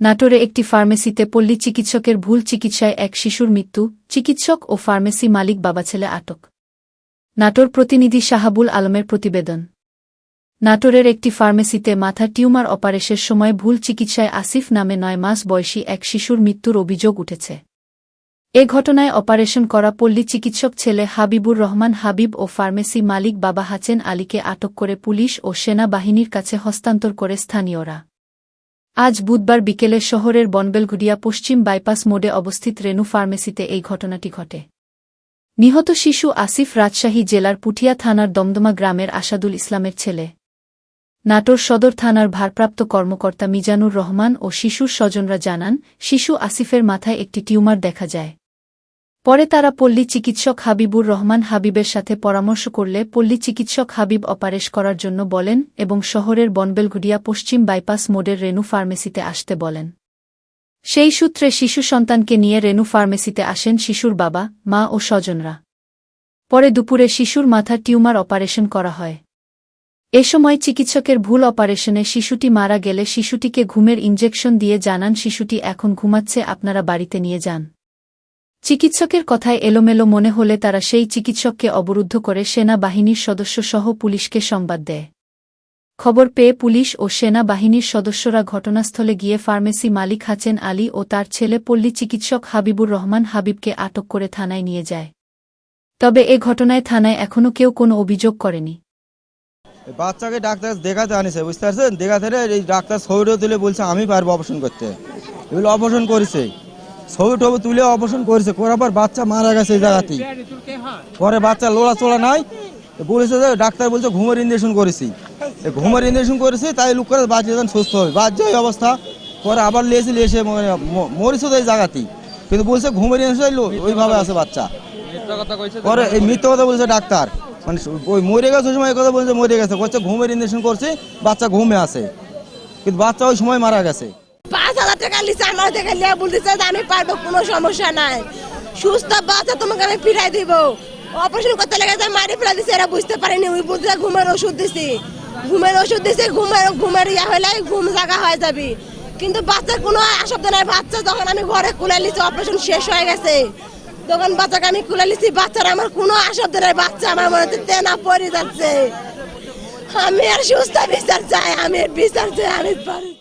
নাটোরে একটি ফার্মেসিতে পল্লী চিকিৎসকের ভুল চিকিৎসায় এক শিশুর মৃত্যু, চিকিৎসক ও ফার্মেসি মালিক বাবা ছেলে আটক। নাটোর প্রতিনিধি শাহাবুল আলমের প্রতিবেদন। নাটোরের একটি ফার্মেসিতে মাথা টিউমার অপারেশের সময় ভুল চিকিৎসায় আসিফ নামে নয় মাস বয়সী এক শিশুর মৃত্যুর অভিযোগ উঠেছে। এ ঘটনায় অপারেশন করা পল্লী চিকিৎসক ছেলে হাবিবুর রহমান হাবিব ও ফার্মেসি মালিক বাবা হাচেন আলীকে আটক করে পুলিশ ও সেনাবাহিনীর কাছে হস্তান্তর করে স্থানীয়রা। আজ বুধবার বিকেলে শহরের বনবেলগুড়িয়া পশ্চিম বাইপাস মোড়ে অবস্থিত রেনু ফার্মেসিতে এই ঘটনাটি ঘটে। নিহত শিশু আসিফ রাজশাহী জেলার পুঠিয়া থানার দমদমা গ্রামের আসাদুল ইসলামের ছেলে। নাটোর সদর থানার ভারপ্রাপ্ত কর্মকর্তা মিজানুর রহমান ও শিশুর স্বজনরা জানান, শিশু আসিফের মাথায় একটি টিউমার দেখা যায়। পরে তারা পল্লী চিকিৎসক হাবিবুর রহমান হাবিবের সাথে পরামর্শ করলে পল্লী চিকিৎসক হাবিব অপারেশ করার জন্য বলেন এবং শহরের বনবেলগুড়িয়া পশ্চিম বাইপাস মোডের রেনু ফার্মেসিতে আসতে বলেন। সেই সূত্রে শিশু সন্তানকে নিয়ে রেনু ফার্মেসিতে আসেন শিশুর বাবা, মা ও স্বজনরা। পরে দুপুরে শিশুর মাথা টিউমার অপারেশন করা হয়। এ সময় চিকিৎসকের ভুল অপারেশনে শিশুটি মারা গেলে শিশুটিকে ঘুমের ইঞ্জেকশন দিয়ে জানান, শিশুটি এখন ঘুমাচ্ছে, আপনারা বাড়িতে নিয়ে যান। চিকিৎসকের কথায় এলোমেলো মনে হলে তারা সেই চিকিৎসককে অবরুদ্ধ করে সেনাবাহিনীর সদস্যসহ পুলিশকে সংবাদ দেয়। খবর পেয়ে পুলিশ ও সেনাবাহিনীর সদস্যরা ঘটনাস্থলে গিয়ে ফার্মেসি মালিক হাচেন আলী ও তার ছেলে পল্লী চিকিৎসক হাবিবুর রহমান হাবিবকে আটক করে থানায় নিয়ে যায়। তবে এ ঘটনায় থানায় এখনও কেউ কোনো অভিযোগ করেনি। বাচ্চাকে ডাক্তার দেখাতে আনিছে, বুঝতে পারছেন? দেখাতে এই ডাক্তার ছবিটা তুলে বলছে, আমি পারব অপারেশন করতে। এগুলো অপারেশন করেছে। ছবি টবি তুলে অপারেশন করেছে, করার পর বাচ্চা মারা গেছে এই জায়গাতেই। পরে বাচ্চা লোড়া চোড়া নাই বলেছে যে ডাক্তার বলছে ঘুমের ইঞ্জেকশন করেছি। ঘুমের ইঞ্জেকশন করেছি, তাই লোক করে বাচ্চা যেন সুস্থ হবে। বাচ্চা এই অবস্থা, পরে আবার লিয়েছে লিয়েছে মরিছে তো এই জায়গাতেই। কিন্তু বলছে ঘুমের ইঞ্জেকশন ওইভাবে আছে বাচ্চা। পরে এই মৃত্যু কথা বলছে ডাক্তার। মানে ওই মরে গেছে ওই সময় কথা বলছে, মরে গেছে। বলছে ঘুমের ইঞ্জেকশন করছে, বাচ্চা ঘুমে আছে। কিন্তু বাচ্চা ওই সময় মারা গেছে। পাঁচ হাজার টাকা লিখছে আমার থেকে লিয়া বলতেছে যে আমি পারব, কোনো সমস্যা নাই। সুস্থ বাচ্চা তোমাকে আমি ফিরাই দিব। অপারেশন করতে লেগে যায় মারি ফেলা দিছে, এরা বুঝতে পারেনি। ওই বলতে ঘুমের ওষুধ দিছি। ঘুমের ওষুধ দিছে, ঘুমের ঘুমের ইয়া হলে ঘুম জাগা হয়ে যাবি। কিন্তু বাচ্চার কোনো আশব্দ নাই। বাচ্চা যখন আমি ঘরে কুলে নিছি, অপারেশন শেষ হয়ে গেছে। তখন বাচ্চাকে আমি কুলে নিছি, বাচ্চার আমার কোনো আশব্দ নাই। বাচ্চা আমার মনে হচ্ছে তেনা পড়ে যাচ্ছে। আমি আর সুস্থ বিচার চাই, আমি বিচার চাই, আমি পারি।